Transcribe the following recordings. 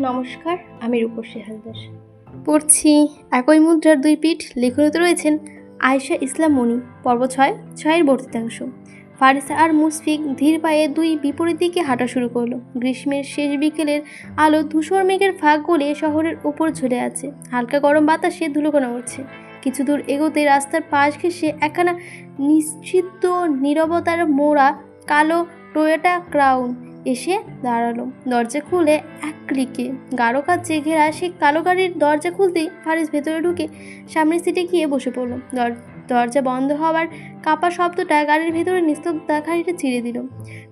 নমস্কার, আমি রূপসী হালদার। পড়ছি একই মুদ্রার দুই পিঠ লেখনীতে রয়েছেন আয়েশা ইসলাম মণি পর্ব ছয়, ছয়ের বর্তিতাংশ ফারিসা আর মুসফিক ধীর পায়ে দুই বিপরীত দিকে হাঁটা শুরু করল। গ্রীষ্মের শেষ বিকেলের আলো ধূসর মেঘের ফাঁক গলে শহরের উপর ঝুলে আছে। হালকা গরম বাতাসে ধুলোকণা উঠছে। কিছু দূর এগোতে রাস্তার পাশ ঘেঁষে একখানা নিশ্চিত নীরবতার মোড়া কালো টয়োটা ক্রাউন এসে দাঁড়াল। দরজা খুলে এক ক্লিকে গাঢ় কাছে ঘেরা সেই কালো গাড়ির দরজা খুলতেই ফারিস ভেতরে ঢুকে সামনের সিটে গিয়ে বসে পড়ল। দর- দরজা বন্ধ হওয়ার কাপা শব্দটা গাড়ির ভেতরে নিস্তব্ধতা খানিকটা ছিঁড়ে দিল।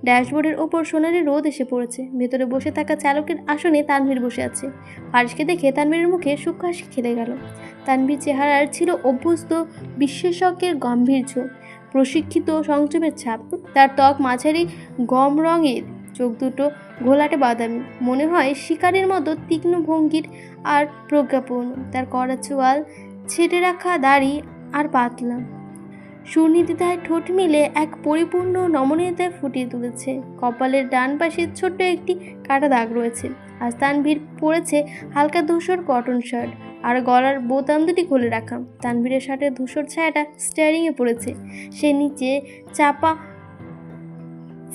ড্যাশবোর্ডের ওপর সোনালি রোদ এসে পড়েছে। ভেতরে বসে থাকা চালকের আসনে তানভীর বসে আছে। ফারিসকে দেখে তানভীরের মুখে সূক্ষ্ম হাসি খেলে গেল। তানভীর চেহারার ছিল অভ্যস্ত, বিশেষজ্ঞের গম্ভীর্য। প্রশিক্ষিত, সংযমের ছাপ। তার ত্বক মাঝারি, গম রঙের। চোখ দুটো ঘোলাটে বাদামি। মনে হয় শিকারের মতো তীক্ষ্ণ ভঙ্গির আর প্রজ্ঞাপূর্ণ তার কড়া চোয়াল ছেটে রাখা দাড়ি আর পাতলা। সুনির্দিতায় ঠোঁট মিলে এক পরিপূর্ণ নমনীয়তায় ফুটিয়ে তুলেছে। কপালের ডান পাশে ছোট্ট একটি কাটা দাগ রয়েছে। আর তানভীর পরেছে হালকা ধূসর কটন শার্ট আর গলার বোতাম দুটি খুলে রাখা। তানভীরের শার্টের ধূসর ছায়াটা স্টিয়ারিংয়ে পড়েছে। সে নিচে চাপা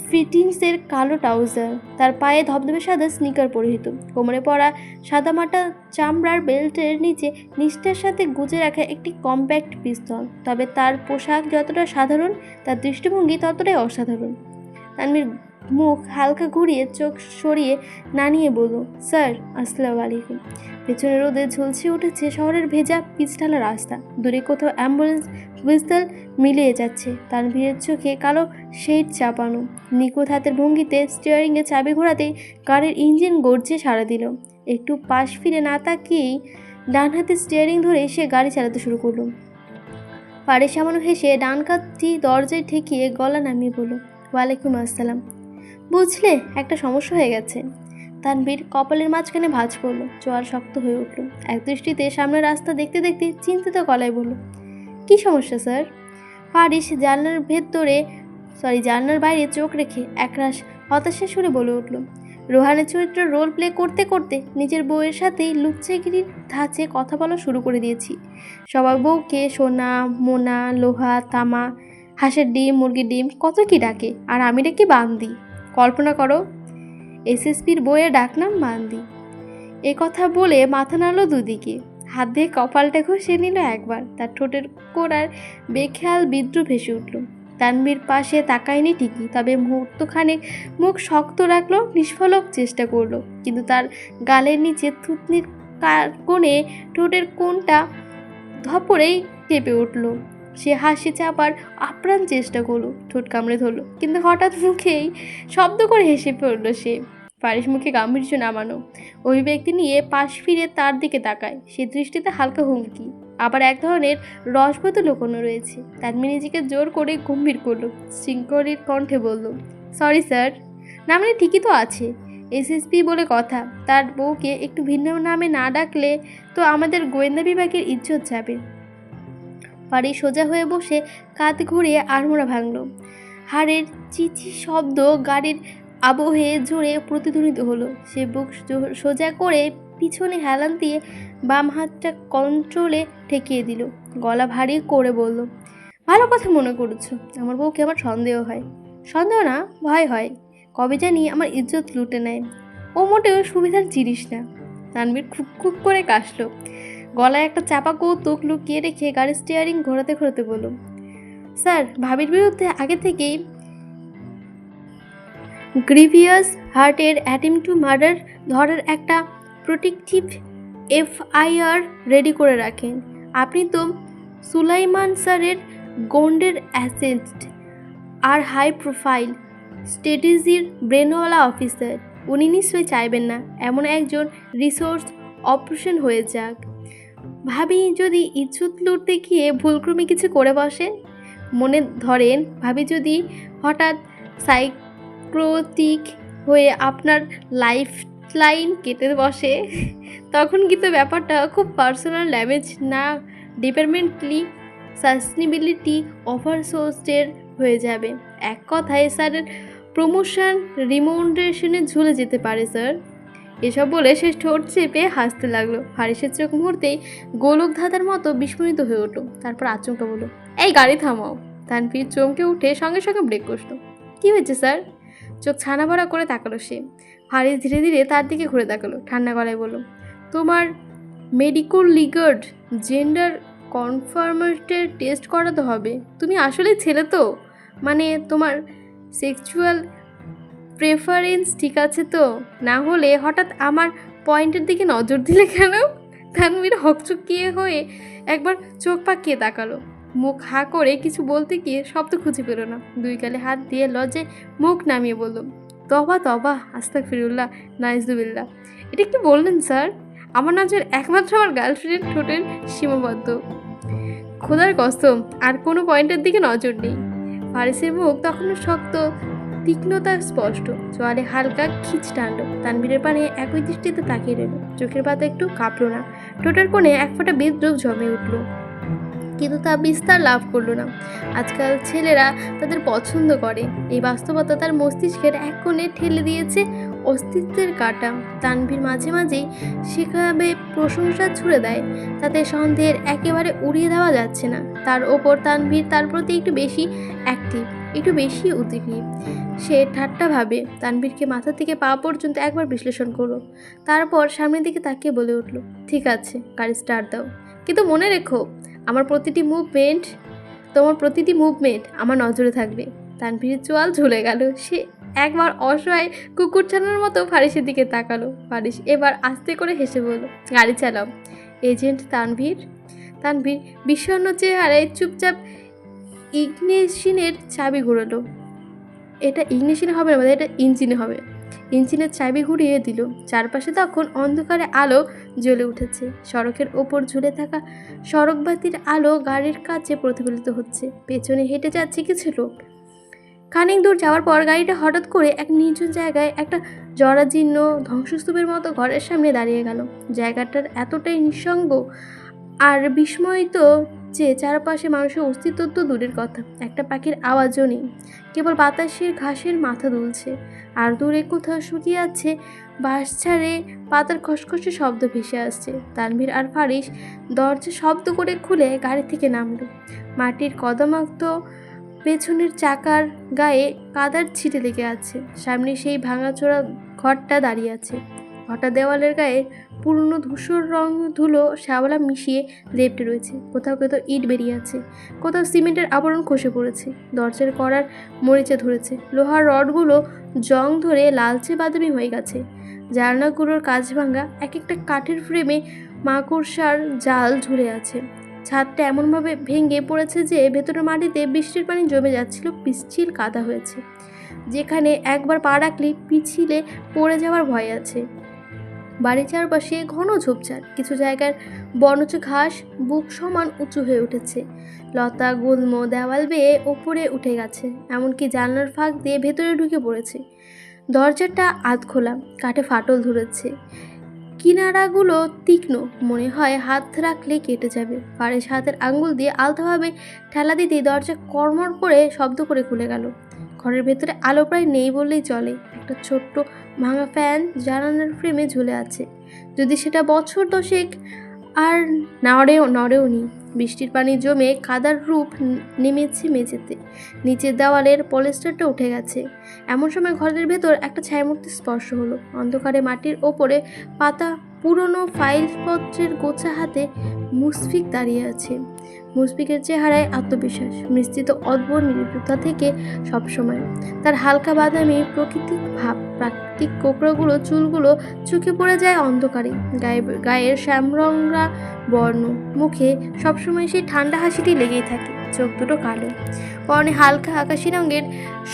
ফিটিংসের কালো ট্রাউজার। তার পায়ে ধবধবে সাদা স্নিকার পরিহিত। কোমরে পরা সাদামাটা চামড়ার বেল্টের নিচে নিষ্ঠার সাথে গুজে রাখা একটি কম্প্যাক্ট পিস্তল। তবে তার পোশাক যতটা সাধারণ, তার দৃষ্টিভঙ্গি ততটাই অসাধারণ। তানভীর মুখ হালকা ঘুরিয়ে চোখ সরিয়ে নানিয়ে বলল, স্যার, আসসালামু আলাইকুম। পেছনে রোদে ঝলসে উঠেছে শহরের ভেজা পিচঢালা রাস্তা। দূরে কোথাও অ্যাম্বুলেন্স হুইসেল মিলিয়ে যাচ্ছে। তানভীরের চোখে কালো শেড চাপানো। নিখুঁত হাতের ভঙ্গিতে স্টিয়ারিংয়ে চাবি ঘোরাতেই গাড়ির ইঞ্জিন গর্জে সাড়া দিল। একটু পাশ ফিরে না তাকিয়েই ডান হাতে স্টিয়ারিং ধরে সে গাড়ি চালাতে শুরু করল। পাড়ে সামানো হেসে ডান কাতটি দরজায় ঠেকিয়ে গলা নামিয়ে বলল, ওয়ালাইকুম আসসালাম। বুঝলে, একটা সমস্যা হয়ে গেছে। তানবীর কপালের মাঝখানে ভাঁজ পড়ল, চোয়াল শক্ত হয়ে উঠল। এক দৃষ্টিতে সামনের রাস্তা দেখতে দেখতে চিন্তিত গলায় বলল, কী সমস্যা, স্যার? ফারিস জানলার ভেতরে, সরি, জানলার বাইরে চোখ রেখে একরাশ হতাশা সুরে বলে উঠল, রোহানের চরিত্র রোল প্লে করতে করতে নিজের বউয়ের সাথেই লুচ্চাগিরির ধাঁচে কথা বলা শুরু করে দিয়েছি। সবার বউকে সোনা, মোনা, লোহা, তামা, হাঁসের ডিম, মুরগির ডিম কত কি ডাকে, আর আমি ডাকি বান্দি। কল্পনা করো এসএসপির বইয়ের ডাকনাম মান্দি। এ কথা বলে মাথা নাড়ল দুদিকে। হাত দিয়ে কপালটা ঘষে নিল একবার। তার ঠোঁটের কোড়ার বেখেয়াল বিদ্রুপ ভেসে উঠল। তানবির পাশে তাকায়নি ঠিকই, তবে মুহূর্তখানেক মুখ শক্ত রাখল, নিষ্ফলক চেষ্টা করল। কিন্তু তার গালের নিচে থুতনির কোণে ঠোঁটের কোণটা ধপরেই কেঁপে উঠল। সে হাসি চাপার আপ্রাণ চেষ্টা করল, ঠোঁট কামড়ে ধরলো। কিন্তু হঠাৎ মুখেই শব্দ করে হেসে পড়ল সে। পারিস মুখে গাম্ভীর্য নামানো। ওই ব্যক্তি নিয়ে পাশ ফিরে তার দিকে তাকায়। সে দৃষ্টিতে হালকা হুমকি। আবার এক ধরনের রসবোধ লুকোনো রয়েছে। তানমি নিজেকে জোর করে গম্ভীর করল। শৃঙ্খলির কণ্ঠে বলল, সরি, স্যার। না মানে ঠিকই তো আছে। এসএসপি বলে কথা। তার বউকে একটু ভিন্ন নামে না ডাকলে তো আমাদের গোয়েন্দা বিভাগের ইজ্জত যাবে। বাড়ি সোজা হয়ে বসে কাঁধ ঘুরিয়ে আড়মোড়া ভাঙল। হাড়ের চিচি শব্দ গাড়ির আবহে জোরে প্রতিধ্বনিত হলো। সে বুক সোজা করে পিছনে হেলান দিয়ে বাম হাতটা কন্ট্রোলে ঠেকিয়ে দিল। গলা ভারী করে বলল, ভালো কথা মনে করছ। আমার বউকে আমার সন্দেহ হয়। সন্দেহ না, ভয় হয়। কবে জানি আমার ইজ্জত লুটে নেয়। ও মোটেও সুবিধার জিনিস না। তানবীর খুব খুব করে কাশলো। গলায় একটা চাপা কৌতুক লুকিয়ে রেখে গাড়ির স্টিয়ারিং ঘোরাতে ঘোরাতে বলল, স্যার, ভাবির বিরুদ্ধে আগে থেকেই গ্রিভিয়াস হার্টের অ্যাটেম টু মার্ডার ধরার একটা প্রোটেকটিভ এফআইআর রেডি করে রাখেন। আপনি তো সুলাইমান স্যারের গন্ডের অ্যাসেস্ট আর হাই প্রোফাইল স্ট্র্যাটেজির ব্রেনওয়ালা অফিসার। উনি নিশ্চয়ই চাইবেন না, এমন একজন রিসোর্স অপারেশন হয়ে যাক। ভাবি যদি ইজ্জত লুটতে গিয়ে ভুলক্রমে কিছু করে বসে মনে ধরেন ভাবি যদি হঠাৎ সাইক্রোটিক হয়ে আপনার লাইফ লাইন কেটে বসে। তখন কিন্তু ব্যাপারটা খুব পার্সোনাল ড্যামেজ না ডিপার্টমেন্টলি সাস্টেনেবিলিটি ওভারসোর্সের হয়ে যাবে। এক কথায় স্যারের প্রমোশন রিমোন্ডেশনে ঝুলে যেতে পারে স্যার এসব বলে সে ঠোঁট চেপে হাসতে লাগল। হারিসের চোখ মুহূর্তেই গোলক ধাঁধার মতো বিস্ফোরিত হয়ে উঠল। তারপর আচমকা বলল, এই গাড়ি থামাও। তানভীর চমকে উঠে সঙ্গে সঙ্গে ব্রেক কষলো। কী হয়েছে স্যার চোখ ছানা ভরা করে তাকালো সে। হারিস ধীরে ধীরে তার দিকে ঘুরে তাকালো, ঠান্ডা গলায় বলল, তোমার মেডিকোল লিগার্ড জেন্ডার কনফার্মেটের টেস্ট করাতে হবে। তুমি আসলে ছেলে তো? মানে তোমার সেক্সুয়াল প্রেফারেন্স ঠিক আছে তো? না হলে হঠাৎ আমার পয়েন্টের দিকে নজর দিলে কেন? তানভীর হকচকিয়ে হয়ে একবার চোখ পাকিয়ে তাকালো। মুখ হা করে কিছু বলতে গিয়ে শব্দ খুঁজে পেল না। দুই গালে হাত দিয়ে লজে মুখ নামিয়ে বলল, তবা তবা আস্তাক ফিরুল্লাহ নাইজুবিল্লাহ। এটা কি বললেন, স্যার। আমার নজর একমাত্র আমার গার্লফ্রেন্ডের ঠোঁটের সীমাবদ্ধ। খোদার কসম, আর কোনো পয়েন্টের দিকে নজর নেই। ফারিসের মুখ তখনও শক্ত, তীক্ষ্ণতা স্পষ্ট। চোয়ালে হালকা খিচ টানল। তানবীরের পানে একই দৃষ্টিতে তাকিয়ে রইল। চোখের পাতা একটু কাঁপল না। ঠোঁটের কোণে এক ফোঁটা বিদ্রোহ জমে উঠল। কিন্তু তা বিস্তার লাভ করল না। আজকাল ছেলেরা তাদের পছন্দ করে। এই বাস্তবতা তার মস্তিষ্কের এক কোণে ঠেলে দিয়েছে অস্তিত্বের কাটা। তানভীর মাঝে মাঝেই সেভাবে প্রশংসা ছুড়ে দেয়। তাতে সন্দেহের একেবারে উড়িয়ে দেওয়া যাচ্ছে না। তার ওপর তানভীর তার প্রতি একটু বেশি অ্যাক্টিভ একটু বেশি উদ্বিগ্ন। সে ঠাট্টা ভাবে তানভীরকে মাথা থেকে পা পর্যন্ত একবার বিশ্লেষণ করল। তারপর সামনের দিকে তাকিয়ে বলে উঠল, ঠিক আছে, গাড়ি স্টার্ট দাও। কিন্তু মনে রেখো আমার প্রতিটি মুভমেন্ট তোমার প্রতিটি মুভমেন্ট আমার নজরে থাকবে। তানভীরের চোয়াল ঝুলে গেল। সে একবার অসহায় কুকুর ছানার মতো ফারিসের দিকে তাকালো। ফারিস এবার আস্তে করে হেসে বলল, গাড়ি চালাও। এজেন্ট তানভীর তানভীর বিষণ্ণ চেহারায় চুপচাপ ইগনেশিনের চাবি ঘুরালো। এটা ইগনিশনে হবে না এটা ইঞ্জিনে হবে। ইঞ্জিনের চাবি ঘুরিয়ে দিল। চারপাশে তখন অন্ধকারে আলো জ্বলে উঠেছে। সড়কের ওপর ঝুলে থাকা সড়কবাতির আলো গাড়ির কাছে প্রতিফলিত হচ্ছে। পেছনে হেঁটে যাচ্ছে কিছু লোক। খানিক দূর যাওয়ার পর গাড়িটা হঠাৎ করে এক নির্জন জায়গায় একটা জরাজীর্ণ ধ্বংসস্তূপের মতো ঘরের সামনে দাঁড়িয়ে গেল। জায়গাটার এতটাই নিঃসঙ্গ আর বিস্ময়িত যে চারপাশে মানুষের অস্তিত্ব তো দূরের কথা, একটা পাখির আওয়াজও নেই। কেবল বাতাসের ঘাসের মাথা দুলছে। আর দূরে কোথাও শুকিয়ে আছে, বাঁশ ছাড়ে পাতার খসখসে শব্দ ভেসে আসছে। তানভীর আর ফারিস দরজা শব্দ করে খুলে গাড়ি থেকে নামল। মাটির কদমাক্ত পেছনের চাকার গায়ে কাদার ছিটে লেগে আছে। সামনে সেই ভাঙাচোরা ঘরটা দাঁড়িয়ে আছে। ঘরটা দেওয়ালের গায়ে পুরনো ধূসর রং ধুলো শ্যাওলা মিশিয়ে লেপটে রয়েছে। কোথাও কোথাও ইট বেরিয়ে আছে। কোথাও সিমেন্টের আবরণ খসে পড়েছে। দরজার করার মরিচে ধরেছে। লোহার রডগুলো জং ধরে লালচে বাদামি হয়ে গেছে। জানলাগুলোর কাজ ভাঙা এক একটা কাঠের ফ্রেমে মাকড়সার জাল ঝুলে আছে। ছাদটা এমনভাবে ভেঙে পড়েছে যে ভেতরের মাটিতে বৃষ্টির পানি জমে যাচ্ছিল, পিচ্ছিল কাদা হয়েছে। যেখানে একবার পা রাখলে পিছিলে পড়ে যাওয়ার ভয় আছে। বাড়ির চারপাশে ঘন ঝোপঝাড়, কিছু জায়গার বনজ ঘাস, বুক সমান উঁচু হয়ে উঠেছে। লতা, গুল্ম, দেওয়াল বেয়ে ওপরে উঠে গেছে, এমনকি জানলার ফাঁক দিয়ে ভেতরে ঢুকে পড়েছে। দরজাটা আধ খোলা কাঠে ফাটল ধরেছে। কিনারাগুলো তীক্ষ্ণ, মনে হয় হাত রাখলে কেটে যাবে। ফারেস হাতের আঙ্গুল দিয়ে আলতাভাবে ঠেলা দিতেই দরজা কর্মর করে শব্দ করে খুলে গেল। ঘরের ভেতরে আলো প্রায় নেই বললেই চলে। একটা ছোট্ট ভাঙা ফ্যান জানালার ফ্রেমে ঝুলে আছে। যদি সেটা বছর দশেক আর নড়েও নড়েও নি বৃষ্টির পানি জমে কাদার রূপ নেমেছে মেঝেতে। নিচের দেওয়ালের পলেস্টারটা উঠে গেছে। এমন সময় ঘরের ভেতর একটা ছায়ামূর্তি স্পর্শ হলো। অন্ধকারে মাটির ওপরে পাতা পুরনো ফাইলপত্রের গোছা হাতে মুসফিক দাঁড়িয়ে আছে। মুসফিকের চেহারায় আত্মবিশ্বাস, মিশ্রিত অদ্ভুত নিরুদ্ধতা থেকে সবসময়। তার হালকা বাদামি প্রকৃতিক ভাব, প্রাকৃতিক কোকড়াগুলো, চুলগুলো চুকে পড়ে যায় অন্ধকারে। গায়ে, গায়ের শ্যামরঙা বর্ণ মুখে সবসময় সেই ঠান্ডা হাসিটি লেগেই থাকে, চোখ দুটো কালো। পরনে হালকা আকাশি রঙের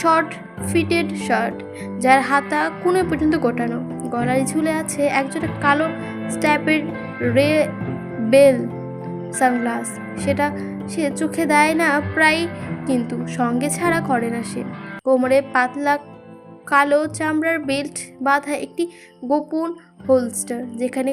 শর্ট ফিটেড শার্ট, যার হাতা কোণে পর্যন্ত গোটানো। গলায় ঝুলে আছে একজোড়া কালো স্ট্যাপের রে বেল সানগ্লাস। সেটা সে চোখে দেয় না প্রায় কিন্তু সঙ্গে ছাড়া করে না সে। কোমরে পাতলা কালো চামড়ার বেল্ট বাঁধা একটি গোপন হোলস্টার, যেখানে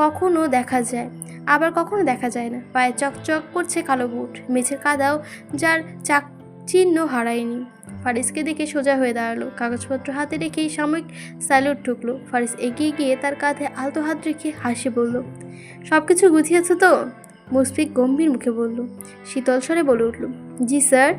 কখনো দেখা যায়, আবার কখনো দেখা যায় না। পায়ে চকচক করছে কালো বুট, মেঝের কাদাও যার চাক চিহ্ন হারায়নি। ফারিসকে দেখে সোজা হয়ে দাঁড়াল। কাগজপত্র হাতে রেখেই সাময়িক স্যালুট ঠুকলো। ফারিস এগিয়ে গিয়ে তার কাঁধে আলতো হাত রেখে হাসি বলল সব কিছু গুছিয়েছো তো? মুশফিক গম্ভীর মুখে বলল। শীতল স্বরে বলে উঠল, জি, স্যার।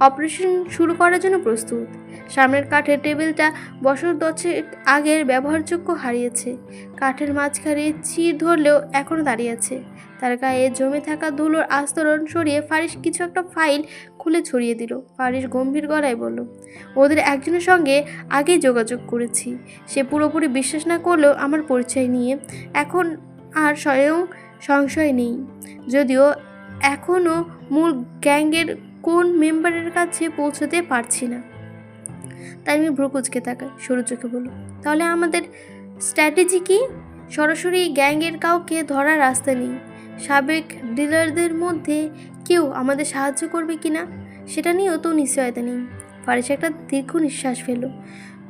অপারেশন শুরু করার জন্য প্রস্তুত। সামনের কাঠের টেবিলটা বছর দশেক আগের ব্যবহারযোগ্য হারিয়েছে। কাঠের মাঝখানে চির ধরলেও এখনও দাঁড়িয়ে আছে। তার গায়ে জমে থাকা ধুলোর আস্তরণ সরিয়ে ফারিস কিছু একটা ফাইল খুলে ছড়িয়ে দিল। ফারিস গম্ভীর গলায় বলল, ওদের একজনের সঙ্গে আগেই যোগাযোগ করেছি। সে পুরোপুরি বিশ্বাস না করলেও আমার পরিচয় নিয়ে এখন আর স্বয়ং সংশয় নেই। যদিও এখনও মূল গ্যাংয়ের কোন মেম্বারের কাছে পৌঁছতে পারছি না। তাই আমি ভ্রুকুচকে তাকাই। সরু বলল, তাহলে আমাদের স্ট্র্যাটেজি কি? সরাসরি গ্যাংয়ের কাউকে ধরার রাস্তা নেই। সাবেক ডিলারদের মধ্যে কেউ আমাদের সাহায্য করবে কি না, সেটা নিয়েও তো নিশ্চয়তা নেই। ফারিস একটা দীর্ঘ নিঃশ্বাস ফেলল।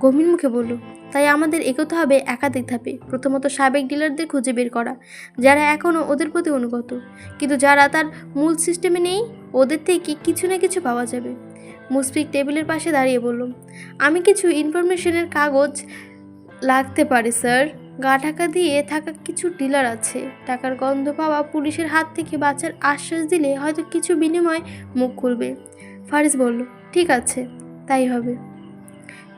গভীর মুখে বলল, তাই আমাদের এগোতে হবে একাধিক ধাপে। প্রথমত সাবেক ডিলারদের খুঁজে বের করা, যারা এখনও ওদের প্রতি অনুগত। কিন্তু যারা তার মূল সিস্টেমে নেই ওদের থেকে কিছু না কিছু পাওয়া যাবে। মুসফিক টেবিলের পাশে দাঁড়িয়ে বলল, আমি কিছু ইনফরমেশনের কাগজ লাগতে পারে, স্যার। গা ঢাকা দিয়ে থাকা কিছু ডিলার আছে। টাকার গন্ধ পাওয়া পুলিশের হাত থেকে বাঁচার আশ্বাস দিলে হয়তো কিছু বিনিময় মুখ খুলবে। ফারিস বলল, ঠিক আছে, তাই হবে।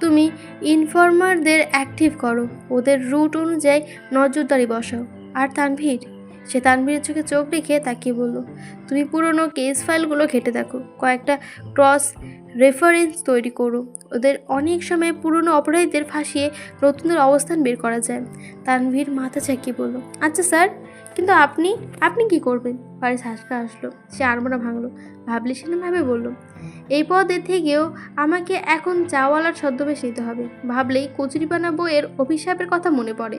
তুমি ইনফরমারদের অ্যাক্টিভ করো। ওদের রুট অনুযায়ী নজরদারি বসাও। আর তানভীর সে তানভীরের চোখে চোখ রেখে তাকিয়ে বলল, তুমি পুরনো কেস ফাইলগুলো ঘেটে দেখো, কয়েকটা ক্রস রেফারেন্স তৈরি করো। ওদের অনেক সময় পুরনো অপরাধীদের ফাঁসিয়ে নতুনদের অবস্থান বের করা যায়। তানভীর মাথা চাকিয়ে বলল আচ্ছা স্যার, কিন্তু আপনি আপনি কি করবেন? ফারিস হাসকা আসলো সে আড়মোড়া ভাঙলো, ভাবলি ভাবে বলল, এই পদে থেকেও আমাকে এখন চাওয়ালার ছদ্মবেশ নিতে হবে। ভাবলেই কচুরিপানা বইয়ের অভিশাপের কথা মনে পড়ে,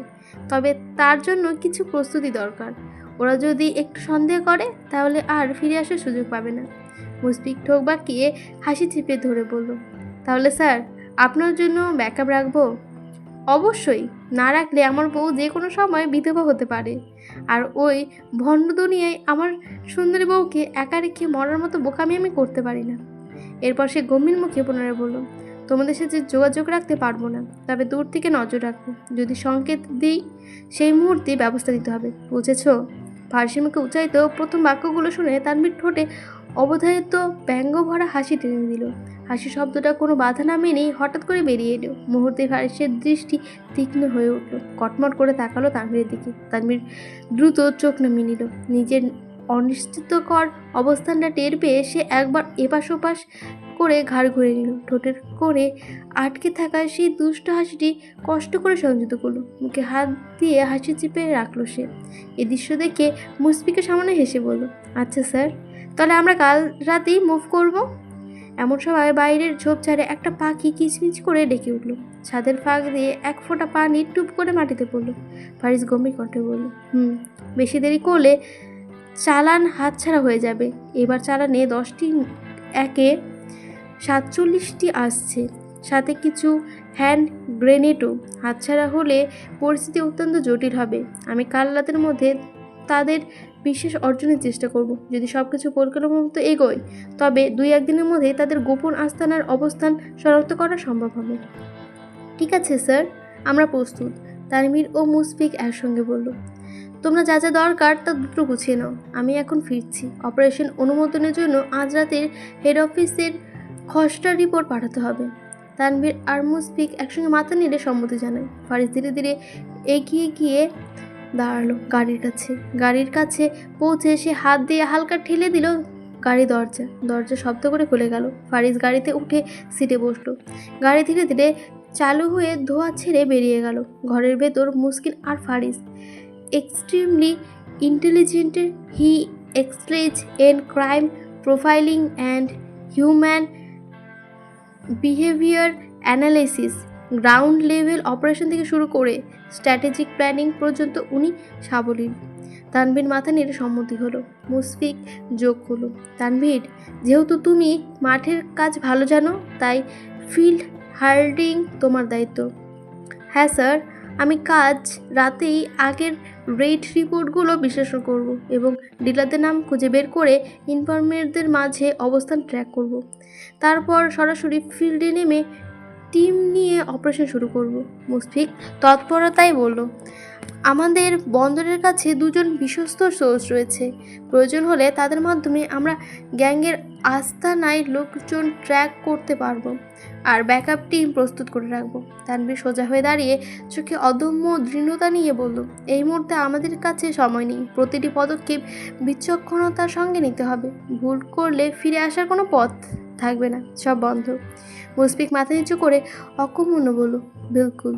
তবে তার জন্য কিছু প্রস্তুতি দরকার। ওরা যদি একটু সন্দেহ করে, তাহলে আর ফিরে আসার সুযোগ পাবে না। মুসফিক ঠোক বাঁকিয়ে হাসি চিপে ধরে বলল, তাহলে স্যার, আপনার জন্য ব্যাকআপ রাখব? অবশ্যই, না রাখলে আমার বউ যে কোনো সময় বিধবা হতে পারে। আর ওই ভণ্ড দুনিয়ায় আমার সুন্দরী বউকে একা রেখে মরার মতো বোকামি আমি করতে পারি না। এরপর সে গম্ভীর মুখে পুনরায় বলল, তোমাদের সাথে যোগাযোগ রাখতে পারব না, তবে দূর থেকে নজর রাখব। যদি সংকেত দিই, সেই মুহূর্তে ব্যবস্থা নিতে হবে, বুঝেছ? ফার্সি মুখে উচ্চারিত প্রথম বাক্যগুলো শুনে তানভীর ঠোঁটে অবধারিত ব্যঙ্গ ভরা হাসি টেনে দিল। হাসি শব্দটা কোনো বাধা না মেনেই হঠাৎ করে বেরিয়ে এলো। মুহূর্তে ফারিসের দৃষ্টি তীক্ষ্ণ হয়ে উঠল। কটমট করে তাকালো তানভীরের দিকে। তানভীর দ্রুত চোখ নামিয়ে নিল। নিজের অনিশ্চিতকর অবস্থানটা টের পেয়ে সে একবার এপাশ ওপাশ করে ঘাড় ঘুরে নিল। ঠোঁটের করে আটকে থাকা সেই দুষ্ট হাসিটি কষ্ট করে সংযত করল। মুখে হাত দিয়ে হাসি চিপে রাখল সে। এ দৃশ্য দেখে মুসফিকে সামনে হেসে বলল আচ্ছা স্যার, তাহলে আমরা কাল রাতেই মুভ করব? এমন সময় বাইরের ঝোপঝাড়ে একটা পাখি কিচমিচ করে ডেকে উঠল। ছাদের ফাঁক দিয়ে এক ফোঁটা পানি টুপ করে মাটিতে পড়ল। ফারিস গম্ভীর কণ্ঠে বলল, হুম, বেশি দেরি করলে চালান হাতছাড়া হয়ে যাবে। এবার চালানে দশটি একে সাতচল্লিশটি আসছে। সাথে কিছু হ্যান্ড গ্রেনেডও হাতছাড়া হলে পরিস্থিতি অত্যন্ত জটিল হবে। আমি কাল রাতের মধ্যে তাদের বিশ্বাস অর্জনের চেষ্টা করব। যদি সব কিছু পরিকল্পনা মতো এগোয়, তবে দুই একদিনের মধ্যে তাদের গোপন আস্থানার অবস্থান শনাক্ত করা সম্ভব হবে। ঠিক আছে, স্যার। আমরা প্রস্তুত, তানভীর ও মুসফিক একসঙ্গে বলল। তোমরা যা যা দরকার তা দুটো গুছিয়ে নাও। আমি এখন ফিরছি। অপারেশন অনুমোদনের জন্য আজ রাতের হেড অফিসের খসড়া রিপোর্ট পাঠাতে হবে। তানভীর আর মুসফিক একসঙ্গে মাথা নিলে সম্মতি জানায়। ফারিস ধীরে ধীরে এগিয়ে গিয়ে দাঁড়াল গাড়ির কাছে। গাড়ির কাছে পৌঁছে সে হাত দিয়ে হালকা ঠেলে দিল গাড়ি দরজা। দরজা শব্দ করে খুলে গেল। ফারিস গাড়িতে উঠে সিটে বসল। গাড়ি ধীরে ধীরে চালু হয়ে ধোয়া ছেড়ে বেরিয়ে গেল। ঘরের ভেতর মুশকিল আর Faris. Extremely intelligent he explains an crime, profiling and human behaviour analysis ground level operation থেকে শুরু করে স্ট্র্যাটেজিক প্ল্যানিং পর্যন্ত উনি সাবলীল। তানভীর মাথা নেড়ে সম্মতি হলো। মুসফিক যোগ হলো। তানভীর, যেহেতু তুমি মাঠের কাজ ভালো জানো, তাই ফিল্ড হার্ডিং তোমার দায়িত্ব। হ্যাঁ স্যার, আমি কাজ রাতেই আগের রেট রিপোর্টগুলো বিশ্লেষণ করব এবং ডিলারদের নাম খুঁজে বের করে ইনফরমেরদের মাঝে অবস্থান ট্র্যাক করব। তারপর সরাসরি ফিল্ডে নেমে টিম নিয়ে অপারেশন শুরু করব। মুসফিক তৎপরতাই বলল আমাদের বন্দরের কাছে দুজন বিশ্বস্ত সোর্স রয়েছে। প্রয়োজন হলে তাদের মাধ্যমে আমরা গ্যাংয়ের আস্তানায় লোকজন ট্র্যাক করতে পারব আর ব্যাকআপ টিম প্রস্তুত করে রাখব। তানভীর সোজা হয়ে দাঁড়িয়ে চোখে অদম্য দৃঢ়তা নিয়ে বলল, এই মুহূর্তে আমাদের কাছে সময় নেই। প্রতিটি পদক্ষেপ বিচক্ষণতার সঙ্গে নিতে হবে। ভুল করলে ফিরে আসার কোনো পথ থাকবে না। সব বন্ধ। মুসপিক মাথা নিচু করে অকমন্য বলল, বিলকুল।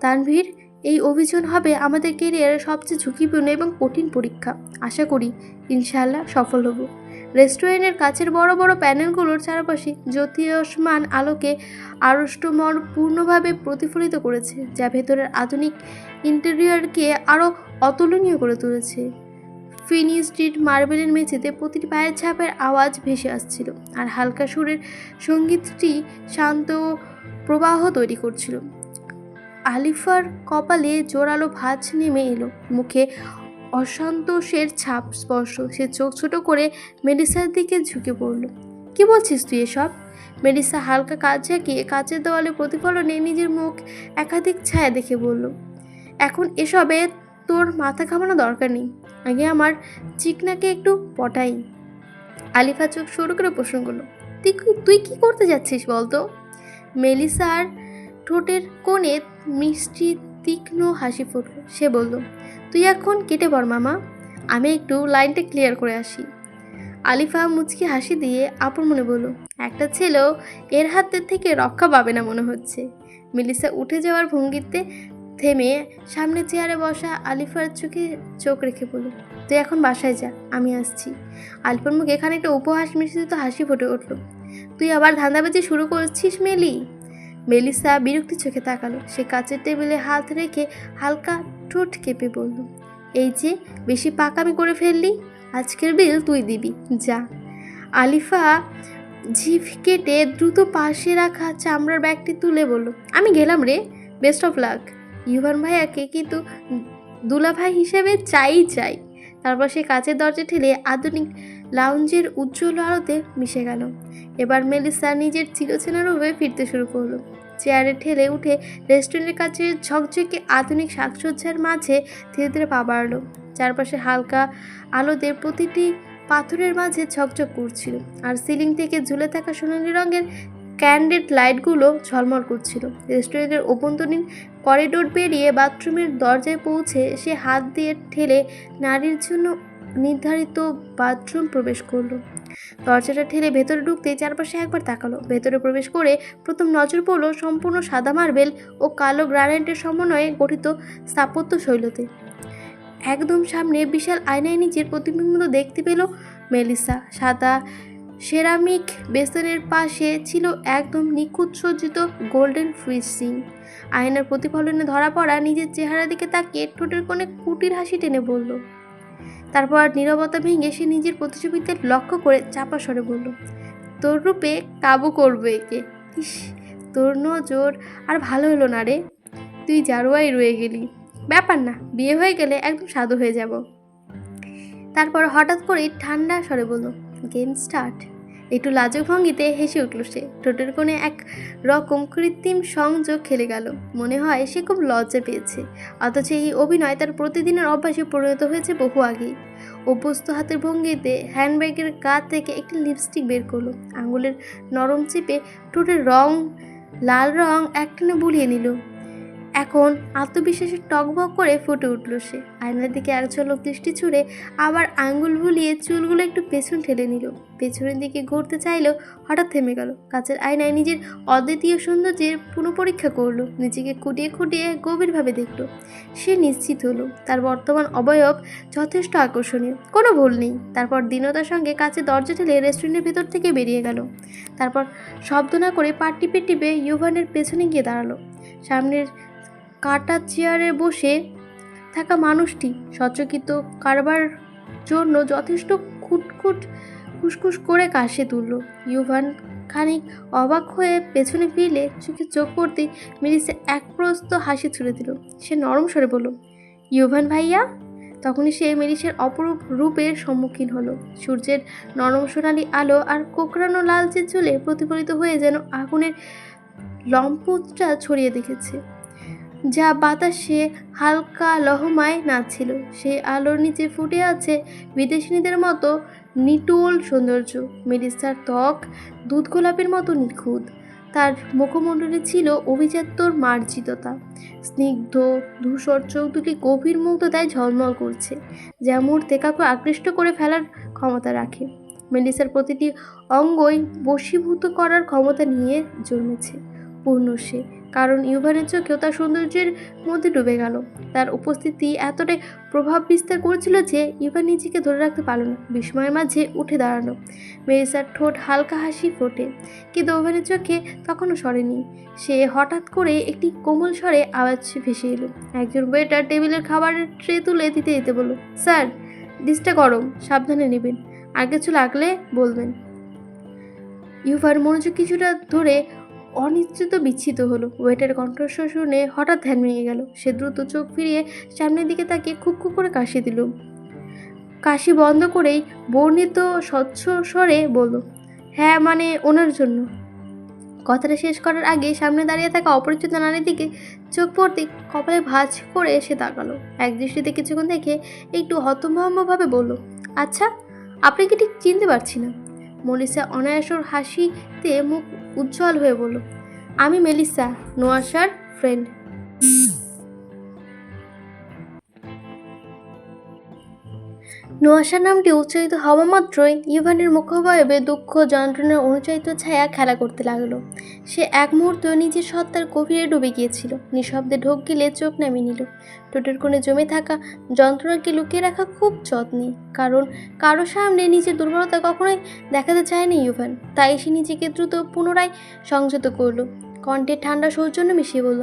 তানভীর এই অভিযান হবে আমাদের কেরিয়ারের সবচেয়ে ঝুঁকিপূর্ণ এবং কঠিন পরীক্ষা। আশা করি ইনশাল্লাহ সফল হব। রেস্টুরেন্টের কাছের বড় বড় প্যানেলগুলোর চারপাশে জ্যোতিষ্মান আলোকে আড়ষ্টমর পূর্ণভাবে প্রতিফলিত করেছে, যা ভেতরের আধুনিক ইন্টেরিয়রকে আরও অতুলনীয় করে তুলেছে। ফিনি স্ট্রিট মার্বেলের মেঝেতে প্রতিটি পায়ের ছাপের আওয়াজ ভেসে আসছিল, আর হালকা সুরের সঙ্গীতটি শান্ত প্রবাহ তৈরি করছিল। আলিফার কপালে জোরালো ভাঁজ নেমে এলো। মুখে অসন্তোষের ছাপ স্পর্শ। সে চোখ ছোট করে মেডিসার দিকে ঝুঁকে পড়ল। কি বলছিস তুই এসব? মেডিসা হালকা কাজ ঝাঁকিয়ে কাচের দেওয়ালে প্রতিফলনে নিজের মুখ একাধিক ছায়া দেখে বলল, এখন এসবে তোর মাথা ঘামানো দরকার নেই। আগে আমার চিকনাকে একটু পটাই। আলিফা চোখ শুরু করে প্রশ্ন করল, তুই তুই কি করতে যাচ্ছিস বলতো? মেলিসার ঠোঁটের কোণে মিষ্টি তীক্ষ্ণ হাসি ফুটল। সে বলল, তুই এখন কেটে পড় মামা। আমি একটু লাইনটা ক্লিয়ার করে আসি। আলিফা মুচকি হাসি দিয়ে আপন মনে বলল, একটা ছেলেও এর হাতের থেকে রক্ষা পাবে না মনে হচ্ছে। মিলিসা উঠে যাওয়ার ভঙ্গিতে থেমে সামনে চেয়ারে বসা আলিফার চোখে চোখ রেখে বলল, তুই এখন বাসায় যা, আমি আসছি। আলিফার মুখে এখানে একটা উপহাস মিশ্রিত হাসি ফুটে উঠল, তুই আবার ধান্দাবাজি শুরু করছিস মেলি? মেলিসা বিরক্তি চোখে তাকালো। সে কাচের টেবিলে হাত রেখে হালকা ঠোঁট কেঁপে বলল, এই যে, বেশি পাকামি করে ফেললি? আজকের বিল তুই দিবি, যা। আলিফা জিভ কেটে দ্রুত পাশে রাখা চামড়ার ব্যাগটি তুলে বলল, আমি গেলাম রে বেস্ট অফ লাক ইউভান ভাইয়াকে কিন্তু দুলাভাই হিসেবে চাই চাই। তারপর সে কাচের দরজা ঠেলে আধুনিক লাউঞ্জের উজ্জ্বল আলোতে মিশে গেল। এবার মেলিসা নিজের চিরচেনা রূপে ফিরতে শুরু করল। চেয়ারে ঠেলে উঠে রেস্টুরেন্টের কাছে ঝকঝকে আধুনিক শাকসজ্জার মাঝে ধীরে ধীরে পা বাড়ল। চারপাশে হালকা আলোতে প্রতিটি পাথরের মাঝে ঝকঝক করছিল আর সিলিং থেকে ঝুলে থাকা সোনালি রঙের ক্যান্ডেড লাইটগুলো ঝলমল করছিল। রেস্টুরেন্টের অভ্যন্তরীণ করিডোর পেরিয়ে বাথরুমের দরজায় পৌঁছে সে হাত দিয়ে ঠেলে নারীর জন্য নির্ধারিত বাথরুম প্রবেশ করল। দরজাটা ঠেলে ভেতরে ঢুকতে চারপাশে একবার তাকালো। ভেতরে প্রবেশ করে প্রথম নজর পড়ল সম্পূর্ণ সাদা মার্বেল ও কালো গ্রানাইটের সমন্বয়ে গঠিত স্থাপত্য শৈলতে। একদম সামনে বিশাল আয়নায় নিজের প্রতিবিম্ব দেখতে পেল মেলিসা। সাদা সেরামিক বেসনের পাশে ছিল একদম নিখুঁত সজ্জিত গোল্ডেন ফিশিং আয়নার প্রতিফলনে ধরা পড়া নিজের চেহারার দিকে তাকিয়ে ঠোঁটের কোণে কুটির হাসি টেনে বলল তারপর নীরবতা ভেঙে সে নিজের প্রতিযোগিতার লক্ষ্য করে চাপা সরে বলল, তোর রূপে কাবু করবে একে। ইস, তোর নজর আর ভালো হলো না রে। তুই জারোয়াই রয়ে গেলি। ব্যাপার না, বিয়ে হয়ে গেলে একদম সাধু হয়ে যাব। তারপর হঠাৎ করেই ঠান্ডা সরে বলল গেম স্টার্ট একটু লাজুক ভঙ্গিতে হেসে উঠল সে। ঠোঁটের কোণে এক রকম কৃত্রিম সংযোগ খেলে গেল। মনে হয় সে খুব লজ্জা পেয়েছে। অথচ এই অভিনয় তার প্রতিদিনের অভ্যাসে পরিণত হয়েছে বহু আগেই। অভ্যস্ত হাতের ভঙ্গিতে হ্যান্ডব্যাগের গা থেকে একটি লিপস্টিক বের করল। আঙুলের নরম চেপে ঠোঁটের রং, লাল রং একটানে বুলিয়ে নিল। এখন আত্মবিশ্বাসে টকবক করে ফুটে উঠল সে। আয়নার দিকে এক ঝলক দৃষ্টি ছুড়ে আবার আঙ্গুল বুলিয়ে চুলগুলো একটু পেছন ঠেলে নিল। পেছনের দিকে ঘুরতে চাইলেও হঠাৎ থেমে গেল। কাছের আয়নায় নিজের অদ্বিতীয় সৌন্দর্যের পুনঃপরীক্ষা করল, নিজেকে খুঁটিয়ে খুঁটিয়ে গভীরভাবে দেখল। সে নিশ্চিত হলো, তার বর্তমান অবয়ব যথেষ্ট আকর্ষণীয়, কোনো ভুল নেই। তারপর দীনতার সঙ্গে কাছে দরজা ঠেলে রেস্টুরেন্টের ভেতর থেকে বেরিয়ে গেল। তারপর শব্দ না করে পা টিপে টিপে ইউভানের পেছনে গিয়ে দাঁড়াল। সামনের কাটা চেয়ারে বসে থাকা মানুষটি সচকিত কারবার জন্য যথেষ্ট খুটখুট খুসখুস করে কাশে তুলল। ইউভান খানিক অবাক হয়ে পেছনে ফিরলে চোখে চোখ পড়তে মেলিসা এক প্রস্ত হাসি ছুড়ে দিল। সে নরম স্বরে বলল, ইউভান ভাইয়া? তখনই সে মেলিসের অপরূপ রূপের সম্মুখীন হলো। সূর্যের নরম সোনালি আলো আর কোকড়ানো লালচে চুলে প্রতিফলিত হয়ে যেন আগুনের লম্পটটা ছড়িয়ে দেখেছে। যা বাতাসে হালকা লহমায় নাচছিল। সেই আলোর নিচে ফুটে আছে বিদেশিনীদের মতো নিটোল সৌন্দর্য। মেলিসার ত্বক দুধ গোলাপের মতো নিখুঁত। তার মুখমণ্ডলে ছিল অভিজাত্যর মার্জিততা। স্নিগ্ধ ধূসর চোখ দুটি গভীর মুগ্ধতায় ঝলমল করছে, যা মুহূর্তে কাউকে আকৃষ্ট করে ফেলার ক্ষমতা রাখে। মেলিসার প্রতিটি অঙ্গই বশীভূত করার ক্ষমতা নিয়ে জন্মেছে। পূর্ণ সে কারণ ইউভানের চোখেও তার সৌন্দর্যের মধ্যে ডুবে গেল। তার উপস্থিতি এতটাই প্রভাব বিস্তার করেছিল যে ইভান নিজেকে ধরে রাখতে পারল না, বিস্ময়ের মাঝে উঠে দাঁড়ানো মেরিসার ঠোঁট হালকা হাসি ফোটে, কিন্তু ওভানের চোখে তখনও সরেনি। সে হঠাৎ করে একটি কোমল স্বরে আওয়াজ ভেসে এলো। একজন ওয়েটার টেবিলের খাবারের ট্রে তুলে দিতে দিতে বলল, স্যার ডিসটা গরম, সাবধানে নেবেন। আর কিছু লাগলে বলবেন। ইউভার মনোযোগ কিছুটা ধরে অনিশ্চিত বিচ্ছিত হলো। ওয়েটার কণ্ঠস্বর শুনে হঠাৎ ধ্যান ভেঙে গেল। সে দ্রুত চোখ ফিরিয়ে সামনের দিকে তাকিয়ে খুব খুব করে কাশি দিল। কাশি বন্ধ করেই বর্ণিত স্বচ্ছ স্বরে বলল হ্যাঁ মানে ওনার জন্য। কথাটা শেষ করার আগে সামনে দাঁড়িয়ে থাকা অপরিচিত নারীর দিকে চোখ পড়তে কপালে ভাঁজ করে এসে তাকালো। এক দৃষ্টিতে কিছুক্ষণ দেখে একটু হতভম্বভাবে বলল আচ্ছা আপনি কি ঠিক চিনতে পারছি না? মলিসা অনায়াসর হাসিতে মুখ উজ্জ্বল হয়ে বলল আমি মেলিসা নোয়াশার ফ্রেন্ড নোয়াশা নামটি উচ্চারিত হওয়া মাত্রই ইভানের মুখবয়বে দুঃখ যন্ত্রণার অনুচারিত ছায়া খেলা করতে লাগল। সে এক মুহূর্ত নিজের সত্তার গভীরে ডুবে গিয়েছিল। নিঃশব্দে ঢোক গেলে চোখ নামিয়ে নিল। টোটের কোণে জমে থাকা যন্ত্রণাকে লুকিয়ে রাখা খুব যত্নে, কারণ কারও সামনে নিজের দুর্বলতা কখনোই দেখাতে চায়নি ইউভান তাই সে নিজেকে দ্রুত পুনরায় সংযত করল। কণ্ঠে ঠান্ডা সৌজন্য মিশিয়ে বলল,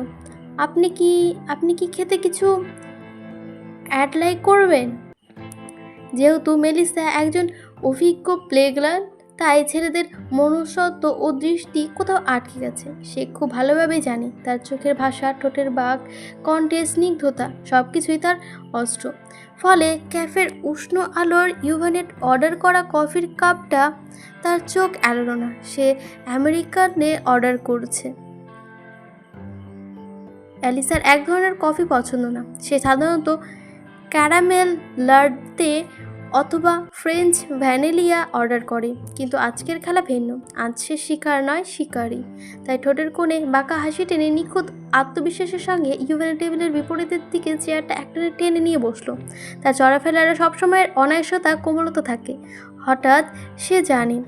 আপনি কি আপনি কি খেতে কিছু অ্যাড লাইক করবেন? যেহেতু মেলিসা একজন অভিজ্ঞ প্লেগ্রার তাই ছেলেদের মনুষ্যত্ব ও দৃষ্টি কোথাও আটকে গেছে। সে খুব ভালোভাবেই জানে তার চোখের ভাষা, ঠোঁটের বাঘ কণ্ঠে স্নিগ্ধতা সব কিছুই তার অস্ত্র। ফলে ক্যাফের উষ্ণ আলোর ইউভানেট অর্ডার করা কফির কাপটা তার চোখ এড়ালো না। সে আমেরিকানে অর্ডার করছে। অ্যালিসার এক ধরনের কফি পছন্দ না। সে সাধারণত ক্যারামেল লার্ডতে অথবা ফ্রেঞ্চ ভ্যানিলিয়া অর্ডার করে। কিন্তু আজকের খেলা ভিন্ন। আজ সে শিকার নয় শিকারই তাই ঠোঁটের কোণে বাঁকা হাসি টেনে নিখুঁত আত্মবিশ্বাসের সঙ্গে ইউভেনের টেবিলের বিপরীতের দিকে চেয়ারটা একটা টেনে নিয়ে বসল। তার চলাফেরার সবসময়ের অনায়াসতা কোমলতা থাকে। হঠাৎ সে জানে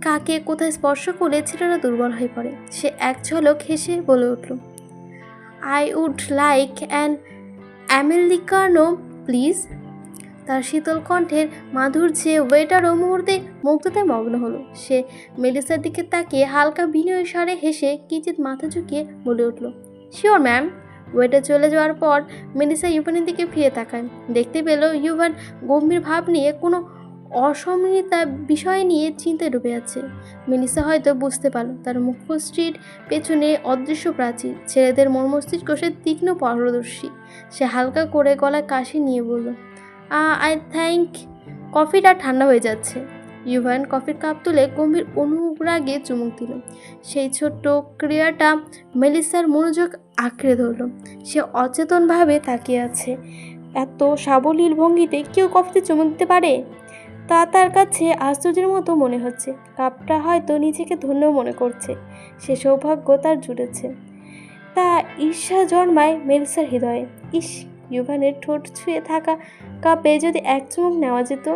কাকে কোথায় স্পর্শ করে ছেলেরা দুর্বল হয়ে পড়ে। সে এক ঝলক হেসে বলে উঠল I would like an Americano please তার শীতল কণ্ঠের মাধুর্যে ওয়েটারও মুহূর্তে মুগ্ধতায় মগ্ন হলো। সে মেলিসার দিকে তাকিয়ে হালকা বিনয় সারে হেসে কিঞ্চিত মাথা ঝুঁকিয়ে বলে উঠল শিওর ম্যাম ওয়েটার চলে যাওয়ার পর মেলিসা ইউভানের দিকে ফিরে তাকায়। দেখতে পেল ইউভান গম্ভীর ভাব নিয়ে কোনো অসমৃতা বিষয় নিয়ে চিন্তায় ডুবে আছে। মেলিসা হয়তো বুঝতে পারল তার মুখশ্রীর পেছনে অদৃশ্য প্রাচীর। ছেলেদের মন মস্তিষ্ক সে তীক্ষ্ণ পারদর্শী। সে হালকা করে গলায় কাশি নিয়ে বলল আই থ্যাঙ্ক কফিটা ঠান্ডা হয়ে যাচ্ছে। ইউভান কফির কাপ তুলে গম্ভীর অনুরাগে চুমুক দিল। সেই ছোট্ট ক্রিয়াটা মেলিসার মনোযোগ আঁকড়ে ধরল। সে অচেতনভাবে তাকিয়ে আছে। এত সাবলীল ভঙ্গিতে কেউ কফিতে চুমুক দিতে পারে? তা তার কাছে আশ্চর্যের মতো মনে হচ্ছে। কাপটা হয়তো নিজেকে ধন্য মনে করছে। সে সৌভাগ্য তার জুড়েছে। তা ঈর্ষা জন্মায় মেলিসার হৃদয়ে। ইস, ইউভানের ঠোঁট ছুঁয়ে থাকা কাপে যদি এক চুমুক নেওয়া যেত,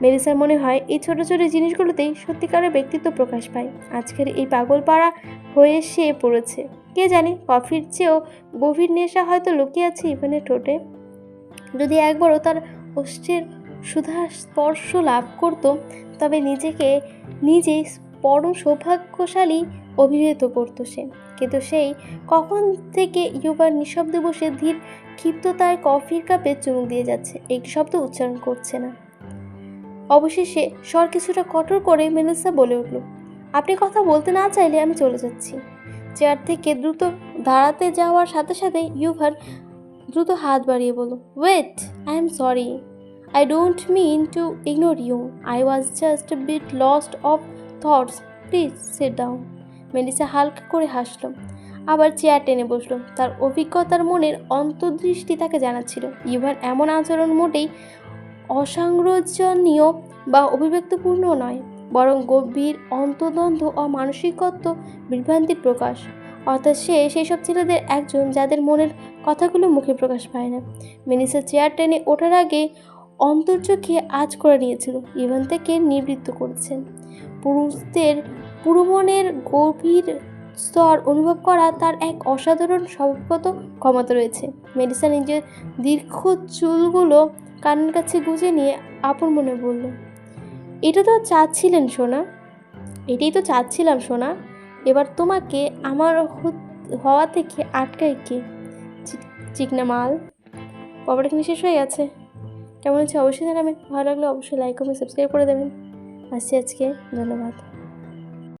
মেলিসার মনে হয় এই ছোট ছোট জিনিসগুলোতেই সত্যিকারের ব্যক্তিত্ব প্রকাশ পায়। আজকের এই পাগলপাড়া হয়ে সে পড়েছে। কে জানে কফির চেয়েও গভীর নেশা হয়তো লুকিয়ে আছে ইভানের ঠোঁটে। যদি একবারও তার অষ্টের সুধা স্পর্শ লাভ করত, তবে নিজেকে নিজেই পরম সৌভাগ্যশালী অভিহিত করতো সে। কিন্তু সেই কখন থেকে ইউবার নিঃশব্দে বসে ধীর ক্ষিপ্ততায় কফির কাপে চুমুক দিয়ে যাচ্ছে। একটি শব্দ উচ্চারণ করছে না। অবশেষে স্বর কিছুটা কঠোর করে মেলিসা বলে উঠল, আপনি কথা বলতে না চাইলে আমি চলে যাচ্ছি। চেয়ার থেকে দ্রুত দাঁড়াতে যাওয়ার সাথে সাথে ইউভার দ্রুত হাত বাড়িয়ে বলল, wait, I am sorry. I don't mean to ignore you. I was just bit lost of thoughts. Please sit down. Melissa হালকা করে হাসলো। আবার চেয়ার টেনে বসল। তার অভিজ্ঞতার মনের অন্তর্দৃষ্টি তাকে জানাচ্ছিল। ইভার এমন আচরণ মোটেই অসাংরজনীয় বা অভিব্যক্তপূর্ণ নয়, বরং গভীর অন্তদ্বন্দ্ব ও মানসিকত্ব বিভ্রান্তির প্রকাশ। অর্থাৎ সে সেই সব ছেলেদের একজন যাদের মনের কথাগুলো মুখে প্রকাশ পায় না। মেনিসা চেয়ার টেনে ওঠার আগে অন্তর্চোখে আজ করে নিয়েছিল। ইভান থেকে নিবৃত্ত করেছেন। পুরুষদের, পুরমনের গভীর স্তর অনুভব করা তার এক অসাধারণ স্বভাবগত ক্ষমতা রয়েছে। মেডিসা নিজের দীর্ঘ চুলগুলো কানের কাছে গুজে নিয়ে আপন মনে বলল, এটা তো চাচ্ছিলেন সোনা, এটাই তো চাচ্ছিলাম সোনা, এবার তোমাকে আমার হওয়া থেকে আটকায় কে? চিকনা মাল? পড়াটা কিন্তু শেষ হয়ে গেছে। কেমন হচ্ছে অবশ্যই জানাবেন, ভালো লাগলে অবশ্যই লাইক কমেন্ট সাবস্ক্রাইব করে দেবেন। আসছি আজকে, ধন্যবাদ।